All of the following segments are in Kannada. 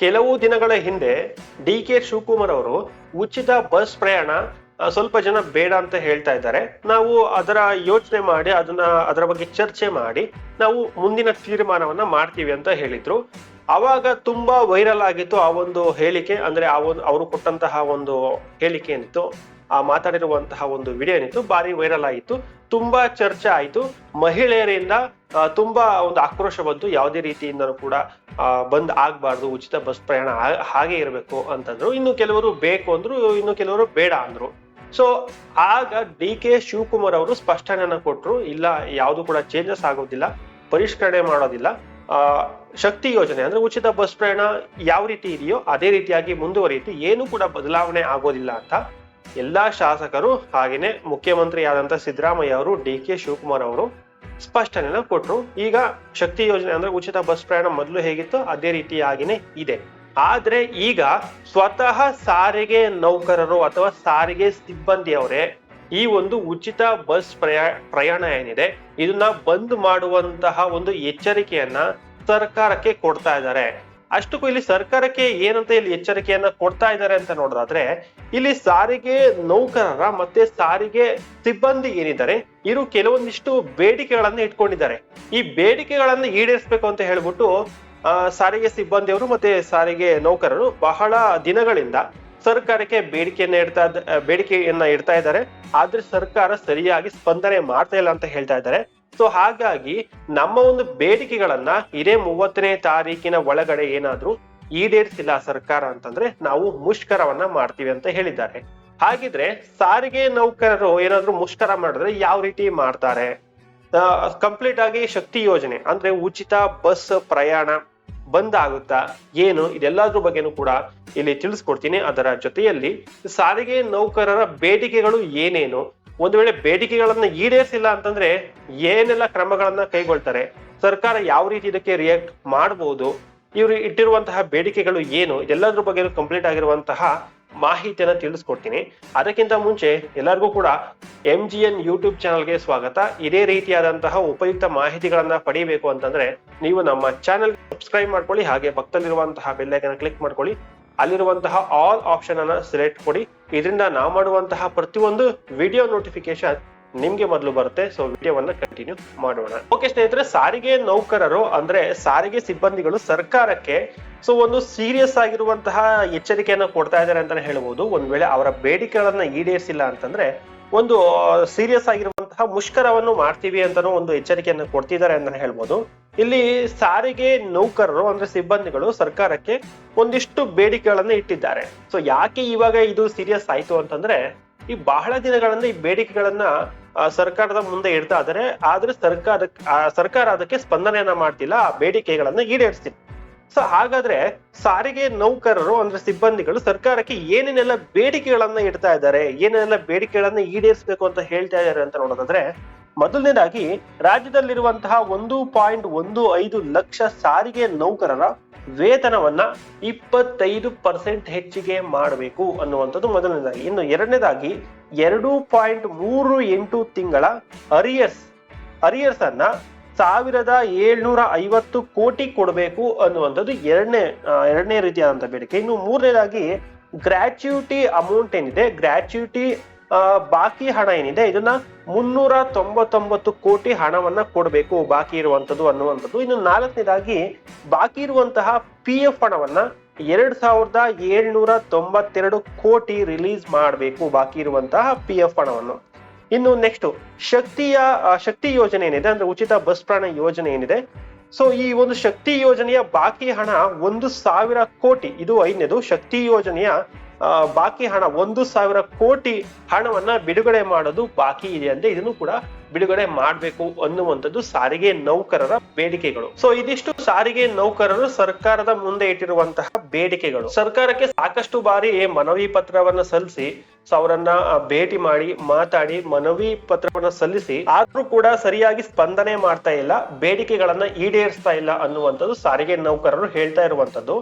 ಕೆಲವು ದಿನಗಳ ಹಿಂದೆ ಡಿ ಕೆ ಶಿವಕುಮಾರ್ ಅವರು ಉಚಿತ ಬಸ್ ಪ್ರಯಾಣ ಸ್ವಲ್ಪ ಜನ ಬೇಡ ಅಂತ ಹೇಳ್ತಾ ಇದ್ದಾರೆ. ನಾವು ಅದರ ಯೋಚನೆ ಮಾಡಿ, ಅದನ್ನ ಅದರ ಬಗ್ಗೆ ಚರ್ಚೆ ಮಾಡಿ, ನಾವು ಮುಂದಿನ ತೀರ್ಮಾನವನ್ನ ಮಾಡ್ತೀವಿ ಅಂತ ಹೇಳಿದ್ರು. ಅವಾಗ ತುಂಬಾ ವೈರಲ್ ಆಗಿತ್ತು ಆ ಒಂದು ಹೇಳಿಕೆ, ಅಂದ್ರೆ ಆ ಅವರು ಕೊಟ್ಟಂತಹ ಒಂದು ಹೇಳಿಕೆ ಏನಿತ್ತು? ಆ ಮಾತಾಡಿರುವಂತಹ ಒಂದು ವಿಡಿಯೋ ಏನಿತ್ತು, ಭಾರಿ ವೈರಲ್ ಆಯಿತು ತುಂಬಾ ಚರ್ಚೆ ಆಯಿತು. ಮಹಿಳೆಯರಿಂದ ತುಂಬಾ ಒಂದು ಆಕ್ರೋಶ ಬಂತು. ಯಾವುದೇ ರೀತಿಯಿಂದನೂ ಕೂಡ ಬಂದ್ ಆಗ್ಬಾರ್ದು, ಉಚಿತ ಬಸ್ ಪ್ರಯಾಣ ಹಾಗೆ ಇರಬೇಕು ಅಂತಂದ್ರು. ಇನ್ನು ಕೆಲವರು ಬೇಕು ಅಂದ್ರು, ಇನ್ನು ಕೆಲವರು ಬೇಡ ಅಂದ್ರು. ಸೊ ಆಗ ಡಿ ಕೆ ಶಿವಕುಮಾರ್ ಅವರು ಸ್ಪಷ್ಟನೆಯನ್ನ ಕೊಟ್ರು. ಇಲ್ಲ, ಯಾವುದು ಕೂಡ ಚೇಂಜಸ್ ಆಗೋದಿಲ್ಲ, ಪರಿಷ್ಕರಣೆ ಮಾಡೋದಿಲ್ಲ. ಶಕ್ತಿ ಯೋಜನೆ, ಅಂದ್ರೆ ಉಚಿತ ಬಸ್ ಪ್ರಯಾಣ ಯಾವ ರೀತಿ ಇದೆಯೋ, ಅದೇ ರೀತಿಯಾಗಿ ಮುಂದುವರಿಯಿತು ಏನು ಕೂಡ ಬದಲಾವಣೆ ಆಗೋದಿಲ್ಲ ಅಂತ ಎಲ್ಲಾ ಶಾಸಕರು ಹಾಗೆಯೇ ಮುಖ್ಯಮಂತ್ರಿ ಆದಂತ ಸಿದ್ದರಾಮಯ್ಯ ಅವರು ಡಿ ಕೆ ಶಿವಕುಮಾರ್ ಅವರು ಸ್ಪಷ್ಟನೆ ಕೊಟ್ಟರು ಈಗ ಶಕ್ತಿ ಯೋಜನೆ ಅಂದ್ರೆ ಉಚಿತ ಬಸ್ ಪ್ರಯಾಣ ಮೊದಲು ಹೇಗಿತ್ತು ಅದೇ ರೀತಿಯಾಗಿನೇ ಇದೆ. ಆದ್ರೆ ಈಗ ಸ್ವತಃ ಸಾರಿಗೆ ನೌಕರರು ಅಥವಾ ಸಾರಿಗೆ ಸಿಬ್ಬಂದಿಯವರೇ ಈ ಒಂದು ಉಚಿತ ಬಸ್ ಪ್ರಯಾ, ಪ್ರಯಾಣ ಏನಿದೆ, ಇದನ್ನ ಬಂದ್ ಮಾಡುವಂತಹ ಒಂದು ಎಚ್ಚರಿಕೆಯನ್ನ ಸರ್ಕಾರಕ್ಕೆ ಕೊಡ್ತಾ ಇದ್ದಾರೆ. ಅಷ್ಟಕ್ಕೂ ಇಲ್ಲಿ ಸರ್ಕಾರಕ್ಕೆ ಏನಂತ ಇಲ್ಲಿ ಎಚ್ಚರಿಕೆಯನ್ನ ಕೊಡ್ತಾ ಇದ್ದಾರೆ ಅಂತ ನೋಡೋದಾದ್ರೆ, ಇಲ್ಲಿ ಸಾರಿಗೆ ನೌಕರರ ಮತ್ತೆ ಸಾರಿಗೆ ಸಿಬ್ಬಂದಿ ಏನಿದ್ದಾರೆ, ಇವರು ಕೆಲವೊಂದಿಷ್ಟು ಬೇಡಿಕೆಗಳನ್ನ ಇಟ್ಕೊಂಡಿದ್ದಾರೆ. ಈ ಬೇಡಿಕೆಗಳನ್ನ ಈಡೇರಿಸಬೇಕು ಅಂತ ಹೇಳ್ಬಿಟ್ಟು ಸಾರಿಗೆ ಸಿಬ್ಬಂದಿಯವರು ಮತ್ತೆ ಸಾರಿಗೆ ನೌಕರರು ಬಹಳ ದಿನಗಳಿಂದ ಸರ್ಕಾರಕ್ಕೆ ಬೇಡಿಕೆಯನ್ನ ಇಡ್ತಾ ಬೇಡಿಕೆಯನ್ನ ಇಡ್ತಾ ಇದ್ದಾರೆ. ಆದ್ರೆ ಸರ್ಕಾರ ಸರಿಯಾಗಿ ಸ್ಪಂದನೆ ಮಾಡ್ತಾ ಇಲ್ಲ ಅಂತ ಹೇಳ್ತಾ ಇದ್ದಾರೆ. ಸೊ ಹಾಗಾಗಿ ನಮ್ಮ ಒಂದು ಬೇಡಿಕೆಗಳನ್ನ ಇದೇ ಮೂವತ್ತನೇ ತಾರೀಕಿನ ಒಳಗಡೆ ಏನಾದ್ರೂ ಈಡೇರಿಸಿಲ್ಲ ಸರ್ಕಾರ ಅಂತಂದ್ರೆ ನಾವು ಮುಷ್ಕರವನ್ನ ಮಾಡ್ತೀವಿ ಅಂತ ಹೇಳಿದ್ದಾರೆ. ಹಾಗಿದ್ರೆ ಸಾರಿಗೆ ನೌಕರರು ಏನಾದ್ರು ಮುಷ್ಕರ ಮಾಡಿದ್ರೆ ಯಾವ ರೀತಿ ಮಾಡ್ತಾರೆ? ಕಂಪ್ಲೀಟ್ ಆಗಿ ಶಕ್ತಿ ಯೋಜನೆ ಅಂದ್ರೆ ಉಚಿತ ಬಸ್ ಪ್ರಯಾಣ ಬಂದ್ ಆಗುತ್ತಾ ಏನು ಇದೆಲ್ಲದ್ರ ಬಗ್ಗೆನೂ ಕೂಡ ಇಲ್ಲಿ ತಿಳಿಸ್ಕೊಡ್ತೀನಿ. ಅದರ ಜೊತೆಯಲ್ಲಿ ಸಾರಿಗೆ ನೌಕರರ ಬೇಡಿಕೆಗಳು ಏನೇನು? ಒಂದು ವೇಳೆ ಬೇಡಿಕೆಗಳನ್ನ ಈಡೇರಿಸಿಲ್ಲ ಅಂತಂದ್ರೆ ಏನೆಲ್ಲ ಕ್ರಮಗಳನ್ನ ಕೈಗೊಳ್ತಾರೆ? ಸರ್ಕಾರ ಯಾವ ರೀತಿ ಇದಕ್ಕೆ ರಿಯಾಕ್ಟ್ ಮಾಡಬಹುದು ಇವರು ಇಟ್ಟಿರುವಂತಹ ಬೇಡಿಕೆಗಳು ಏನು? ಇದೆಲ್ಲದ್ರ ಬಗ್ಗೆ ಕಂಪ್ಲೀಟ್ ಆಗಿರುವಂತಹ ಮಾಹಿತಿಯನ್ನ ತಿಳಿಸ್ಕೊಡ್ತೀನಿ. ಅದಕ್ಕಿಂತ ಮುಂಚೆ ಎಲ್ಲರಿಗೂ ಕೂಡ ಎಂ ಜಿ ಎನ್ ಯೂಟ್ಯೂಬ್ ಚಾನಲ್ಗೆ ಸ್ವಾಗತ. ಇದೇ ರೀತಿಯಾದಂತಹ ಉಪಯುಕ್ತ ಮಾಹಿತಿಗಳನ್ನ ಪಡೆಯಬೇಕು ಅಂತಂದ್ರೆ ನೀವು ನಮ್ಮ ಚಾನೆಲ್ ಸಬ್ಸ್ಕ್ರೈಬ್ ಮಾಡ್ಕೊಳ್ಳಿ, ಹಾಗೆ ಪಕ್ಕದಲ್ಲಿರುವಂತಹ ಬೆಲ್ಲೈಕನ್ ಕ್ಲಿಕ್ ಮಾಡ್ಕೊಳ್ಳಿ. ಅಲ್ಲಿರುವಂತಹ ಆಲ್ ಆಪ್ಷನ್ ಅನ್ನ ಸೆಲೆಕ್ಟ್ ಕೊಡಿ. ಇದರಿಂದ ನಾವು ಮಾಡುವಂತಹ ಪ್ರತಿಯೊಂದು ವಿಡಿಯೋ ನೋಟಿಫಿಕೇಶನ್ ನಿಮ್ಗೆ ಮೊದಲು ಬರುತ್ತೆ. ಸೊ ವಿಡಿಯೋವನ್ನ ಕಂಟಿನ್ಯೂ ಮಾಡೋಣ. ಓಕೆ ಸ್ನೇಹಿತರೆ, ಸಾರಿಗೆ ನೌಕರರು ಅಂದ್ರೆ ಸಾರಿಗೆ ಸಿಬ್ಬಂದಿಗಳು ಸರ್ಕಾರಕ್ಕೆ ಸೊ ಒಂದು ಸೀರಿಯಸ್ ಆಗಿರುವಂತಹ ಎಚ್ಚರಿಕೆಯನ್ನ ಕೊಡ್ತಾ ಇದ್ದಾರೆ ಅಂತಾನೆ ಹೇಳ್ಬೋದು. ಒಂದ್ ವೇಳೆ ಅವರ ಬೇಡಿಕೆಗಳನ್ನ ಈಡೇರಿಸಿಲ್ಲ ಅಂತಂದ್ರೆ, ಒಂದು ಸೀರಿಯಸ್ ಆಗಿರುವಂತಹ ಮುಷ್ಕರವನ್ನು ಮಾಡ್ತೀವಿ ಅಂತಾನೂ ಒಂದು ಎಚ್ಚರಿಕೆಯನ್ನ ಕೊಡ್ತಿದ್ದಾರೆ ಅಂತಾನೆ ಹೇಳ್ಬೋದು. ಇಲ್ಲಿ ಸಾರಿಗೆ ನೌಕರರು ಅಂದ್ರೆ ಸಿಬ್ಬಂದಿಗಳು ಸರ್ಕಾರಕ್ಕೆ ಒಂದಿಷ್ಟು ಬೇಡಿಕೆಗಳನ್ನ ಇಟ್ಟಿದ್ದಾರೆ. ಸೊ ಯಾಕೆ ಇವಾಗ ಇದು ಸೀರಿಯಸ್ ಆಯ್ತು ಅಂತಂದ್ರೆ, ಈ ಬಹಳ ದಿನಗಳಿಂದ ಈ ಬೇಡಿಕೆಗಳನ್ನ ಸರ್ಕಾರದ ಮುಂದೆ ಇಡ್ತಾ ಇದ್ದಾರೆ. ಆದ್ರೆ ಸರ್ಕಾರ ಸರ್ಕಾರ ಅದಕ್ಕೆ ಸ್ಪಂದನೆಯನ್ನ ಮಾಡ್ತಿಲ್ಲ, ಆ ಬೇಡಿಕೆಗಳನ್ನ ಈಡೇರಿಸ್ತಿಲ್ಲ. ಸೊ ಹಾಗಾದ್ರೆ ಸಾರಿಗೆ ನೌಕರರು ಅಂದ್ರೆ ಸಿಬ್ಬಂದಿಗಳು ಸರ್ಕಾರಕ್ಕೆ ಏನೇನೆಲ್ಲ ಬೇಡಿಕೆಗಳನ್ನ ಇಡ್ತಾ ಇದ್ದಾರೆ, ಏನೇನೆಲ್ಲ ಬೇಡಿಕೆಗಳನ್ನ ಈಡೇರಿಸಬೇಕು ಅಂತ ಹೇಳ್ತಾ ಇದ್ದಾರೆ ಅಂತ ನೋಡೋದಾದ್ರೆ ಮೊದಲನೇದಾಗಿ, ರಾಜ್ಯದಲ್ಲಿರುವಂತಹ ಒಂದು ಪಾಯಿಂಟ್ ಒಂದು ಐದು ಲಕ್ಷ ಸಾರಿಗೆ ನೌಕರರ ವೇತನವನ್ನ ಇಪ್ಪತ್ತೈದು ಪರ್ಸೆಂಟ್ ಹೆಚ್ಚಿಗೆ ಮಾಡಬೇಕು ಅನ್ನುವಂಥದ್ದು ಮೊದಲನೇದಾಗಿ. ಇನ್ನು ಎರಡನೇದಾಗಿ, ಎರಡು ಪಾಯಿಂಟ್ ಮೂರು ಎಂಟು ತಿಂಗಳ ಅರಿಯರ್ಸ್ ಅರಿಯರ್ಸ್ ಅನ್ನ ಸಾವಿರದ ಏಳ್ನೂರ ಐವತ್ತು ಕೋಟಿ ಕೊಡಬೇಕು ಅನ್ನುವಂಥದ್ದು ಎರಡನೇ ಎರಡನೇ ರೀತಿಯಾದಂಥ ಬೇಡಿಕೆ. ಇನ್ನು ಮೂರನೇದಾಗಿ, ಗ್ರ್ಯಾಚ್ಯುಟಿ ಅಮೌಂಟ್ ಏನಿದೆ ಗ್ರಾಚ್ಯುಟಿ ಬಾಕಿ ಹಣ ಏನಿದೆ, ಇದನ್ನ ಮುನ್ನೂರ ತೊಂಬತ್ತೊಂಬತ್ತು ಕೋಟಿ ಹಣವನ್ನ ಕೊಡಬೇಕು, ಬಾಕಿ ಇರುವಂತದ್ದು ಅನ್ನುವಂಥದ್ದು. ಇನ್ನು ನಾಲ್ಕನೇದಾಗಿ, ಬಾಕಿ ಇರುವಂತಹ ಪಿ ಎಫ್ ಹಣವನ್ನ ಎರಡ್ ಸಾವಿರದ ಏಳ್ನೂರ ತೊಂಬತ್ತೆರಡು ಕೋಟಿ ರಿಲೀಸ್ ಮಾಡಬೇಕು, ಬಾಕಿ ಇರುವಂತಹ ಪಿ ಎಫ್ ಹಣವನ್ನು. ಇನ್ನು ನೆಕ್ಸ್ಟ್ ಶಕ್ತಿಯ ಶಕ್ತಿ ಯೋಜನೆ ಏನಿದೆ, ಅಂದ್ರೆ ಉಚಿತ ಬಸ್ ಪ್ರಯಾಣ ಯೋಜನೆ ಏನಿದೆ. ಸೊ ಈ ಒಂದು ಶಕ್ತಿ ಯೋಜನೆಯ ಬಾಕಿ ಹಣ ಒಂದು ಸಾವಿರ ಕೋಟಿ. ಇದು ಐದನೇದು, ಶಕ್ತಿ ಯೋಜನೆಯ ಬಾಕಿ ಹಣ, ಒಂದು ಸಾವಿರ ಕೋಟಿ ಹಣವನ್ನ ಬಿಡುಗಡೆ ಮಾಡೋದು ಬಾಕಿ ಇದೆ ಅಂದ್ರೆ ಇದನ್ನು ಕೂಡ ಬಿಡುಗಡೆ ಮಾಡಬೇಕು ಅನ್ನುವಂಥದ್ದು ಸಾರಿಗೆ ನೌಕರರ ಬೇಡಿಕೆಗಳು. ಸೊ ಇದಿಷ್ಟು ಸಾರಿಗೆ ನೌಕರರು ಸರ್ಕಾರದ ಮುಂದೆ ಇಟ್ಟಿರುವಂತಹ ಬೇಡಿಕೆಗಳು. ಸರ್ಕಾರಕ್ಕೆ ಸಾಕಷ್ಟು ಬಾರಿ ಮನವಿ ಪತ್ರವನ್ನ ಸಲ್ಲಿಸಿ ಸೊ ಅವರನ್ನ ಭೇಟಿ ಮಾಡಿ, ಮಾತಾಡಿ, ಮನವಿ ಪತ್ರವನ್ನ ಸಲ್ಲಿಸಿ, ಆದ್ರೂ ಕೂಡ ಸರಿಯಾಗಿ ಸ್ಪಂದನೆ ಮಾಡ್ತಾ ಇಲ್ಲ, ಬೇಡಿಕೆಗಳನ್ನ ಈಡೇರಿಸ್ತಾ ಇಲ್ಲ ಅನ್ನುವಂಥದ್ದು ಸಾರಿಗೆ ನೌಕರರು ಹೇಳ್ತಾ ಇರುವಂತದ್ದು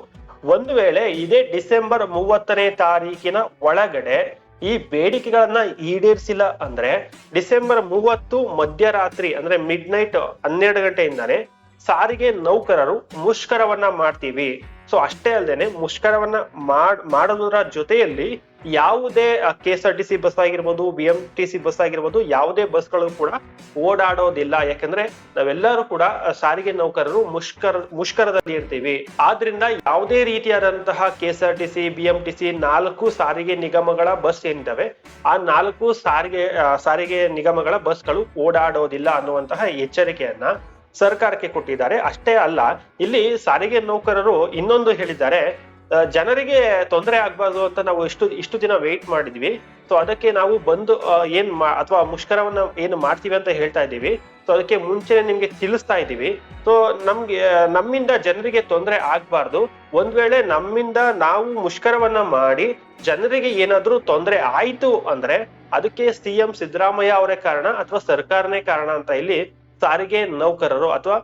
ಒಂದು ವೇಳೆ ಇದೇ ಡಿಸೆಂಬರ್ ಮೂವತ್ತನೇ ತಾರೀಕಿನ ಒಳಗಡೆ ಈ ಬೇಡಿಕೆಗಳನ್ನ ಈಡೇರಿಸಿಲ್ಲ ಅಂದ್ರೆ ಡಿಸೆಂಬರ್ ಮೂವತ್ತು ಮಧ್ಯರಾತ್ರಿ ಅಂದ್ರೆ ಮಿಡ್ ನೈಟ್ ಹನ್ನೆರಡು ಗಂಟೆಯಿಂದಾನೆ ಸಾರಿಗೆ ನೌಕರರು ಮುಷ್ಕರವನ್ನ ಮಾಡ್ತೀವಿ. ಸೊ ಅಷ್ಟೇ ಅಲ್ಲದೆ ಮುಷ್ಕರವನ್ನ ಮಾಡ್ ಮಾಡೋದ್ರ ಜೊತೆಯಲ್ಲಿ ಯಾವುದೇ K S R T C bus ಆಗಿರ್ಬೋದು B M T C bus ಆಗಿರ್ಬೋದು, ಯಾವುದೇ ಬಸ್ಗಳು ಕೂಡ ಓಡಾಡೋದಿಲ್ಲ. ಯಾಕಂದ್ರೆ ನಾವೆಲ್ಲರೂ ಕೂಡ ಸಾರಿಗೆ ನೌಕರರು ಮುಷ್ಕರ, ಮುಷ್ಕರದಲ್ಲಿ ಇರ್ತೀವಿ. ಆದ್ರಿಂದ ಯಾವುದೇ ರೀತಿಯಾದಂತಹ K S R T C B M T C ನಾಲ್ಕು ಸಾರಿಗೆ ನಿಗಮಗಳ ಬಸ್ ಏನಿದ್ದಾವೆ, ಆ ನಾಲ್ಕು ಸಾರಿಗೆ ಸಾರಿಗೆ ನಿಗಮಗಳ ಬಸ್ಗಳು ಓಡಾಡೋದಿಲ್ಲ ಅನ್ನುವಂತಹ ಎಚ್ಚರಿಕೆಯನ್ನ ಸರ್ಕಾರಕ್ಕೆ ಕೊಟ್ಟಿದ್ದಾರೆ. ಅಷ್ಟೇ ಅಲ್ಲ, ಇಲ್ಲಿ ಸಾರಿಗೆ ನೌಕರರು ಇನ್ನೊಂದು ಹೇಳಿದ್ದಾರೆ ಜನರಿಗೆ ತೊಂದರೆ ಆಗ್ಬಾರ್ದು ಅಂತ ನಾವು ಇಷ್ಟು ಇಷ್ಟು ದಿನ ವೇಟ್ ಮಾಡಿದ್ವಿ. ಸೊ ಅದಕ್ಕೆ ನಾವು ಬಂದು ಏನ್ ಅಥವಾ ಮುಷ್ಕರವನ್ನ ಏನು ಮಾಡ್ತೀವಿ ಅಂತ ಹೇಳ್ತಾ ಇದ್ದೀವಿ. ಸೊ ಅದಕ್ಕೆ ಮುಂಚೆ ನಿಮ್ಗೆ ತಿಳಿಸ್ತಾ ಇದ್ದೀವಿ. ಸೊ ನಮ್ಗೆ ನಮ್ಮಿಂದ ಜನರಿಗೆ ತೊಂದರೆ ಆಗ್ಬಾರ್ದು. ಒಂದ್ ವೇಳೆ ನಮ್ಮಿಂದ ನಾವು ಮುಷ್ಕರವನ್ನ ಮಾಡಿ ಜನರಿಗೆ ಏನಾದ್ರೂ ತೊಂದರೆ ಆಯ್ತು ಅಂದ್ರೆ ಅದಕ್ಕೆ ಸಿಎಂ ಸಿದ್ದರಾಮಯ್ಯ ಅವರೇ ಕಾರಣ ಅಥವಾ ಸರ್ಕಾರನೇ ಕಾರಣ ಅಂತ ಇಲ್ಲಿ ಸಾರಿಗೆ ನೌಕರರು ಅಥವಾ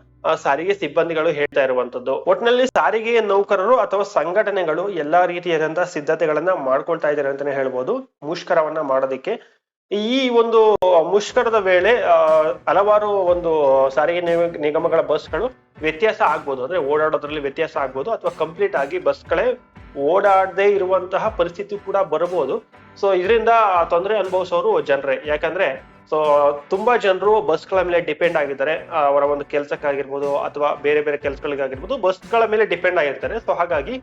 ಸಾರಿಗೆ ಸಿಬ್ಬಂದಿಗಳು ಹೇಳ್ತಾ ಇರುವಂತದ್ದು ಒಟ್ಟಿನಲ್ಲಿ ಸಾರಿಗೆ ನೌಕರರು ಅಥವಾ ಸಂಘಟನೆಗಳು ಎಲ್ಲಾ ರೀತಿಯಾದಂತಹ ಸಿದ್ಧತೆಗಳನ್ನ ಮಾಡ್ಕೊಳ್ತಾ ಇದ್ದಾರೆ ಅಂತಾನೆ ಹೇಳ್ಬೋದು. ಮುಷ್ಕರವನ್ನ ಮಾಡೋದಕ್ಕೆ. ಈ ಒಂದು ಮುಷ್ಕರದ ವೇಳೆ ಹಲವಾರು ಒಂದು ಸಾರಿಗೆ ನಿಗ- ನಿಗಮಗಳ ಬಸ್ಗಳು ವ್ಯತ್ಯಾಸ ಆಗ್ಬೋದು. ಅಂದ್ರೆ ಓಡಾಡೋದ್ರಲ್ಲಿ ವ್ಯತ್ಯಾಸ ಆಗ್ಬೋದು ಅಥವಾ ಕಂಪ್ಲೀಟ್ ಆಗಿ ಬಸ್ಗಳೇ ಓಡಾಡದೇ ಇರುವಂತಹ ಪರಿಸ್ಥಿತಿ ಕೂಡ ಬರಬಹುದು ಸೊ ಇದರಿಂದ ತೊಂದರೆ ಅನುಭವಿಸೋರು ಜನರೇ. ಯಾಕಂದ್ರೆ ಸೊ ತುಂಬಾ ಜನರು ಬಸ್ಗಳ ಮೇಲೆ ಡಿಪೆಂಡ್ ಆಗಿದ್ದಾರೆ. ಅವರ ಒಂದು ಕೆಲಸಕ್ಕಾಗಿರ್ಬೋದು ಅಥವಾ ಬೇರೆ ಬೇರೆ ಕೆಲಸಗಳಿಗಾಗಿರ್ಬೋದು ಬಸ್ಗಳ ಮೇಲೆ ಡಿಪೆಂಡ್ ಆಗಿರ್ತಾರೆ. ಸೊ ಹಾಗಾಗಿ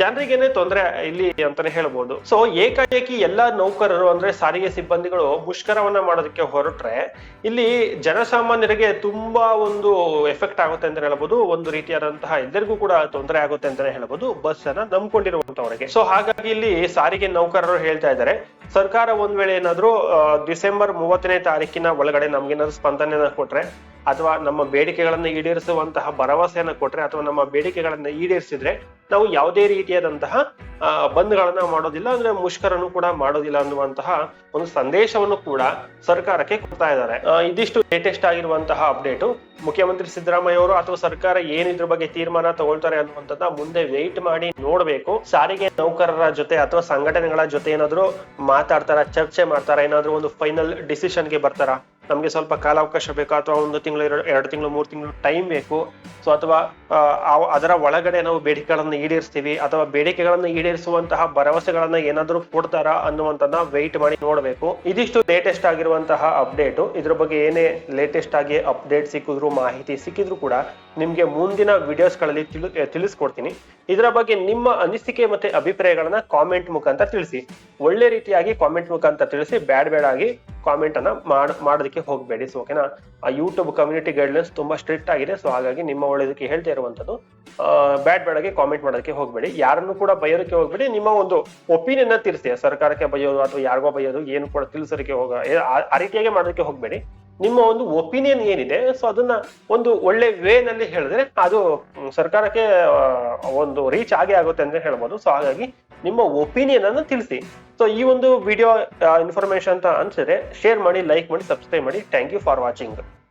ಜನರಿಗೇನೆ ತೊಂದರೆ ಇಲ್ಲಿ ಅಂತಾನೆ ಹೇಳ್ಬೋದು. ಸೊ ಏಕಾಏಕಿ ಎಲ್ಲಾ ನೌಕರರು ಅಂದ್ರೆ ಸಾರಿಗೆ ಸಿಬ್ಬಂದಿಗಳು ಮುಷ್ಕರವನ್ನ ಮಾಡೋದಕ್ಕೆ ಹೊರಟ್ರೆ ಇಲ್ಲಿ ಜನಸಾಮಾನ್ಯರಿಗೆ ತುಂಬಾ ಒಂದು ಎಫೆಕ್ಟ್ ಆಗುತ್ತೆ ಅಂತ ಹೇಳ್ಬೋದು. ಒಂದು ರೀತಿಯಾದಂತಹ ಎಲ್ಲರಿಗೂ ಕೂಡ ತೊಂದರೆ ಆಗುತ್ತೆ ಅಂತಾನೆ ಹೇಳ್ಬೋದು. ಬಸ್ ಅನ್ನ ನಂಬ್ಕೊಂಡಿರುವಂತವರಿಗೆ. ಸೊ ಹಾಗಾಗಿ ಇಲ್ಲಿ ಸಾರಿಗೆ ನೌಕರರು ಹೇಳ್ತಾ ಇದ್ದಾರೆ. ಸರ್ಕಾರ ಒಂದ್ ವೇಳೆ ಏನಾದ್ರು ಡಿಸೆಂಬರ್ ಮೂವತ್ತನೇ ತಾರೀಕಿನ ಒಳಗಡೆ ನಮ್ಗೇನಾದ್ರು ಸ್ಪಂದನೆ ಕೊಟ್ರೆ ಅಥವಾ ನಮ್ಮ ಬೇಡಿಕೆಗಳನ್ನ ಈಡೇರಿಸುವಂತಹ ಭರವಸೆಯನ್ನು ಕೊಟ್ರೆ ಅಥವಾ ನಮ್ಮ ಬೇಡಿಕೆಗಳನ್ನ ಈಡೇರಿಸಿದ್ರೆ ನಾವು ಯಾವುದೇ ರೀತಿಯಾದಂತಹ ಬಂದ್ಗಳನ್ನ ಮಾಡೋದಿಲ್ಲ, ಅಂದ್ರೆ ಮುಷ್ಕರನ್ನು ಕೂಡ ಮಾಡೋದಿಲ್ಲ ಅನ್ನುವಂತಹ ಒಂದು ಸಂದೇಶವನ್ನು ಕೂಡ ಸರ್ಕಾರಕ್ಕೆ ಕೊಡ್ತಾ ಇದ್ದಾರೆ. ಇದಿಷ್ಟು ಲೇಟೆಸ್ಟ್ ಆಗಿರುವಂತಹ ಅಪ್ಡೇಟ್ ಮುಖ್ಯಮಂತ್ರಿ ಸಿದ್ದರಾಮಯ್ಯ ಅವರು ಅಥವಾ ಸರ್ಕಾರ ಏನಿದ್ರ ಬಗ್ಗೆ ತೀರ್ಮಾನ ತಗೊಳ್ತಾರೆ ಅನ್ನುವಂಥದ್ದ ಮುಂದೆ ವೆಯ್ಟ್ ಮಾಡಿ ನೋಡ್ಬೇಕು. ಸಾರಿಗೆ ನೌಕರರ ಜೊತೆ ಅಥವಾ ಸಂಘಟನೆಗಳ ಜೊತೆ ಏನಾದ್ರು ಮಾತಾಡ್ತಾರ, ಚರ್ಚೆ ಮಾಡ್ತಾರ, ಏನಾದ್ರು ಒಂದು ಫೈನಲ್ ಡಿಸಿಷನ್ಗೆ ಬರ್ತಾರ? ನಮ್ಗೆ ಸ್ವಲ್ಪ ಕಾಲಾವಕಾಶ ಬೇಕು ಅಥವಾ ಒಂದು ತಿಂಗಳು, ಎರಡು ತಿಂಗಳು, ಮೂರು ತಿಂಗಳು ಟೈಮ್ ಬೇಕು. ಸೊ ಅಥವಾ ಅದರ ಒಳಗಡೆ ನಾವು ಬೇಡಿಕೆಗಳನ್ನು ಈಡೇರಿಸ್ತೀವಿ, ಅಥವಾ ಬೇಡಿಕೆಗಳನ್ನು ಈಡೇರಿಸುವಂತಹ ಭರವಸೆಗಳನ್ನ ಏನಾದರೂ ಕೊಡ್ತಾರಾ ಅನ್ನುವಂಥದ್ದನ್ನ ವೆಯ್ಟ್ ಮಾಡಿ ನೋಡಬೇಕು. ಇದಿಷ್ಟು ಲೇಟೆಸ್ಟ್ ಆಗಿರುವಂತಹ ಅಪ್ಡೇಟು ಇದ್ರ ಬಗ್ಗೆ ಏನೇ ಲೇಟೆಸ್ಟ್ ಆಗಿ ಅಪ್ಡೇಟ್ ಸಿಕ್ಕಿದ್ರು, ಮಾಹಿತಿ ಸಿಕ್ಕಿದ್ರು ಕೂಡ ನಿಮಗೆ ಮುಂದಿನ ವಿಡಿಯೋಸ್ಗಳಲ್ಲಿ ತಿಳಿ, ತಿಳಿಸ್ಕೊಡ್ತೀನಿ. ಇದರ ಬಗ್ಗೆ ನಿಮ್ಮ ಅನಿಸಿಕೆ ಮತ್ತೆ ಅಭಿಪ್ರಾಯಗಳನ್ನ ಕಾಮೆಂಟ್ ಮುಖಾಂತರ ತಿಳಿಸಿ. ಒಳ್ಳೆ ರೀತಿಯಾಗಿ ಕಾಮೆಂಟ್ ಮುಖಾಂತರ ತಿಳಿಸಿ, ಬ್ಯಾಡ್ ಬ್ಯಾಡ್ ಆಗಿ ಕಾಮೆಂಟ್ ಅನ್ನ ಮಾಡ್, ಮಾಡೋದಕ್ಕೆ ಹೋಗಬೇಡಿ ಸೊ ಓಕೆನಾ ಆ ಯೂಟ್ಯೂಬ್ ಕಮ್ಯುನಿಟಿ ಗೈಡ್ಲೈನ್ಸ್ ತುಂಬಾ ಸ್ಟ್ರಿಕ್ಟ್ ಆಗಿದೆ ಸೊ ಹಾಗಾಗಿ ನಿಮ್ಮ ಒಳ್ಳೆಯದಕ್ಕೆ ಹೇಳ್ತಾ ಇರುವಂತದ್ದು ಬ್ಯಾಡ್ ಬ್ಯಾಡ್ ಆಗಿ ಕಾಮೆಂಟ್ ಮಾಡೋದಕ್ಕೆ ಹೋಗಬೇಡಿ. ಯಾರನ್ನು ಕೂಡ ಬಯೋದಕ್ಕೆ ಹೋಗಬೇಡಿ, ನಿಮ್ಮ ಒಂದು ಒಪಿನಿಯನ್ ತಿಳಿಸಿ. ಸರ್ಕಾರಕ್ಕೆ ಬೈಯೋದು ಅಥವಾ ಯಾರಿಗೋ ಬಯೋದು, ಏನು ಕೂಡ ತಿಳಿಸೋದಕ್ಕೆ ಹೋಗ ಆ ರೀತಿಯಾಗಿ ಮಾಡೋದಕ್ಕೆ ಹೋಗಬೇಡಿ. ನಿಮ್ಮ ಒಂದು ಒಪಿನಿಯನ್ ಏನಿದೆ, ಸೊ ಅದನ್ನ ಒಂದು ಒಳ್ಳೆ ವೇ ನಲ್ಲಿ ಹೇಳಿದ್ರೆ ಅದು ಸರ್ಕಾರಕ್ಕೆ ಒಂದು ರೀಚ್ ಆಗೇ ಆಗುತ್ತೆ ಅಂತ ಹೇಳ್ಬೋದು. ಸೊ ಹಾಗಾಗಿ ನಿಮ್ಮ ಒಪಿನಿಯನ್ ಅನ್ನು ತಿಳಿಸಿ. ಸೊ ಈ ಒಂದು ವಿಡಿಯೋ ಇನ್ಫಾರ್ಮೇಶನ್ ಅಂತ ಅನ್ಸಿದ್ರೆ ಶೇರ್ ಮಾಡಿ ಲೈಕ್ ಮಾಡಿ ಸಬ್ಸ್ಕ್ರೈಬ್ ಮಾಡಿ. Thank you for watching